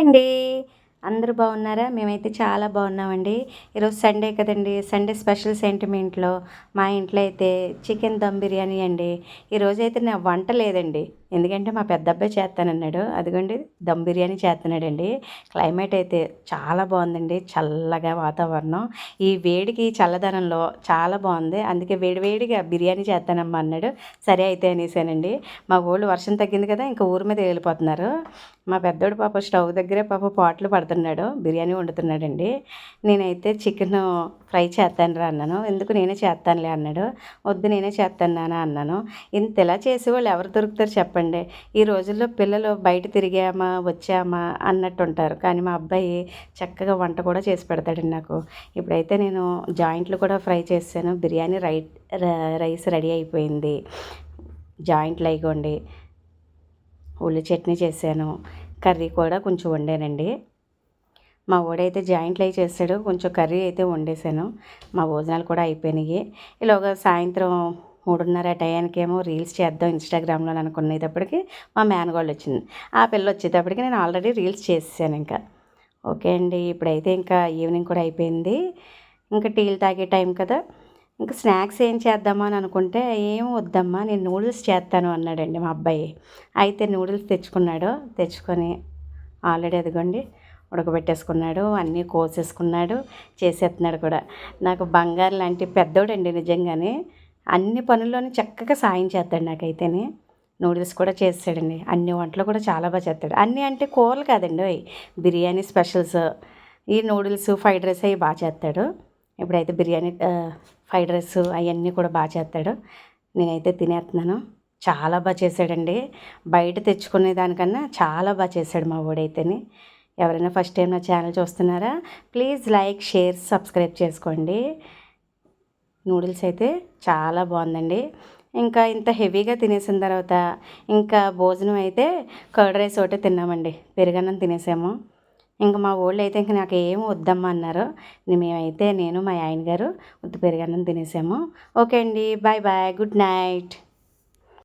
అండి. అందరూ బాగున్నారా? మేమైతే చాలా బాగున్నామండి. ఈరోజు సండే కదండి. సండే స్పెషల్ సెంటిమెంట్లో మా ఇంట్లో అయితే చికెన్ దమ్ బిర్యానీ అండి. ఈరోజైతే నా వంట లేదండి. ఎందుకంటే మా పెద్ద అబ్బాయి చేస్తానన్నాడు. అదిగోండి దమ్ బిర్యానీ చేస్తున్నాడండి. క్లైమేట్ అయితే చాలా బాగుందండి. చల్లగా వాతావరణం. ఈ వేడికి చల్లదనంలో చాలా బాగుంది. అందుకే వేడివేడిగా బిర్యానీ చేస్తానమ్మా అన్నాడు. సరే అయితే అనేసానండి. మా ఊళ్ళు వర్షం తగ్గింది కదా ఇంకా ఊరి మీద వెళ్ళిపోతున్నారు. మా పెద్దోడు పాప స్టవ్ దగ్గరే పాప పాటలు పడుతున్నాడు. బిర్యానీ వండుతున్నాడండి. నేనైతే చికెన్ ఫ్రై చేస్తాను రా అన్నాను. ఎందుకు నేనే చేస్తానులే అన్నాడు. వద్దు నేనే చేస్తాను నానా అన్నాను. ఇంత ఇలా చేసేవాళ్ళు ఎవరు దొరుకుతారు చెప్పండి. ఈ రోజుల్లో పిల్లలు బయట తిరిగామా వచ్చామా అన్నట్టు ఉంటారు కానీ మా అబ్బాయి చక్కగా వంట కూడా చేసి పెడతాడండి నాకు. ఇప్పుడైతే నేను జాయింట్లు కూడా ఫ్రై చేశాను. బిర్యానీ రై రైస్ రెడీ అయిపోయింది. జాయింట్లు అయిపోండి ఉల్లి చట్నీ చేశాను. కర్రీ కూడా కొంచెం వండానండి. మా ఓడైతే జాయింట్లు అయి చేస్తాడు. కొంచెం కర్రీ అయితే వండేసాను మా భోజనాలు కూడా అయిపోయినాయి. ఇలాగ సాయంత్రం మూడున్నర టయానికి ఏమో రీల్స్ చేద్దాం ఇన్స్టాగ్రామ్లో అనుకునేటప్పటికి మా మేనగోళ్ళు వచ్చింది. ఆ పిల్ల వచ్చేటప్పటికి నేను ఆల్రెడీ రీల్స్ చేసేసాను ఇంకా. ఓకే అండి ఇప్పుడైతే ఇంకా ఈవినింగ్ కూడా అయిపోయింది. ఇంకా టీలు తాగే టైం కదా. ఇంకా స్నాక్స్ ఏం చేద్దామా అని అనుకుంటే ఏం వద్దమ్మా నేను నూడిల్స్ చేస్తాను అన్నాడండి మా అబ్బాయి. అయితే నూడిల్స్ తెచ్చుకున్నాడు. తెచ్చుకొని ఆల్రెడీ అదిగోండి ఉడకబెట్టేసుకున్నాడు అన్నీ కోసేసుకున్నాడు చేసేస్తున్నాడు కూడా. నాకు బంగారు లాంటి పెద్దోడండి నిజంగానే. అన్ని పనుల్లోని చక్కగా సాయం చేస్తాడు నాకైతేనే. నూడిల్స్ కూడా చేస్తాడండి అన్ని వంటలు కూడా చాలా బాగా చేస్తాడు. అన్నీ అంటే కూరలు కాదండి బిర్యానీ స్పెషల్స్ ఈ నూడిల్స్ ఫ్రైడ్ రైస్ అవి బాగా చేస్తాడు. ఇప్పుడైతే బిర్యానీ ఫ్రైడ్ రైస్ అవన్నీ కూడా బాగా చేస్తాడు. నేనైతే తినేస్తున్నాను. చాలా బాగా చేశాడండి. బయట తెచ్చుకునే దానికన్నా చాలా బాగా చేశాడు మా వాడైతేనే. ఎవరైనా ఫస్ట్ టైం నా ఛానల్ చూస్తున్నారా ప్లీజ్ లైక్ షేర్ సబ్స్క్రైబ్ చేసుకోండి. నూడిల్స్ అయితే చాలా బాగుందండి. ఇంకా ఇంత హెవీగా తినేసిన తర్వాత ఇంకా భోజనం అయితే కర్డ్ రైస్ ఒకటే తిన్నామండి. పెరుగన్నం తినేసాము. ఇంకా మా ఊళ్ళో అయితే ఇంకా నాకు ఏం వద్దమ్మా అన్నారు. మేమైతే నేను మా ఆయన గారు ఉత్తి పెరుగన్నం తినేసాము. ఓకే అండి. Bye bye. Good night.